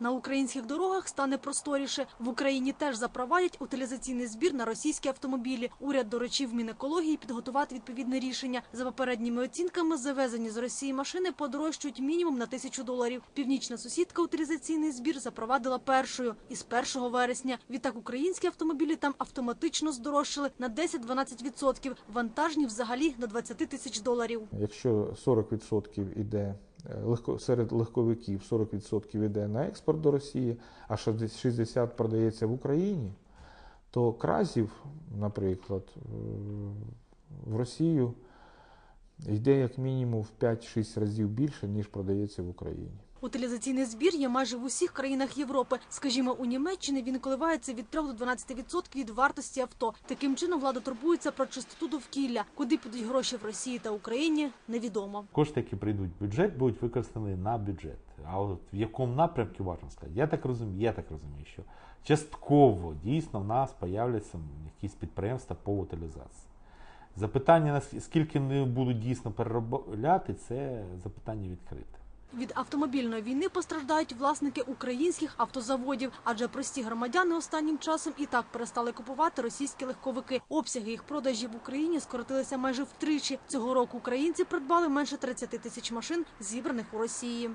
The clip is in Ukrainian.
На українських дорогах стане просторіше. В Україні теж запровадять утилізаційний збір на російські автомобілі. Уряд доручив Мінекології підготувати відповідне рішення. За попередніми оцінками, завезені з Росії машини подорожчують мінімум на тисячу доларів. Північна сусідка утилізаційний збір запровадила першою із 1 вересня. Відтак українські автомобілі там автоматично здорожчали на 10-12%, вантажні взагалі на 20 тисяч доларів. Якщо 40% іде легко, серед легковиків 40% йде на експорт до Росії, а 60% продається в Україні, то кразів, наприклад, е, в Росію йде як мінімум в 5-6 разів більше, ніж продається в Україні. Утилізаційний збір є майже в усіх країнах Європи. Скажімо, у Німеччині він коливається від 3 до 12% від вартості авто. Таким чином влада турбується про чистоту довкілля. Куди підуть гроші в Росії та Україні, невідомо. Кошти, які прийдуть в бюджет, будуть використані на бюджет. А от в якому напрямку важко сказати? Я так розумію, я так розумію, що частково дійсно в нас появляться якісь підприємства по утилізації. Запитання, наскільки вони будуть дійсно переробляти, це запитання відкрите. Від автомобільної війни постраждають власники українських автозаводів, адже прості громадяни останнім часом і так перестали купувати російські легковики. Обсяги їх продажів в Україні скоротилися майже втричі. Цього року українці придбали менше 30 тисяч машин, зібраних у Росії.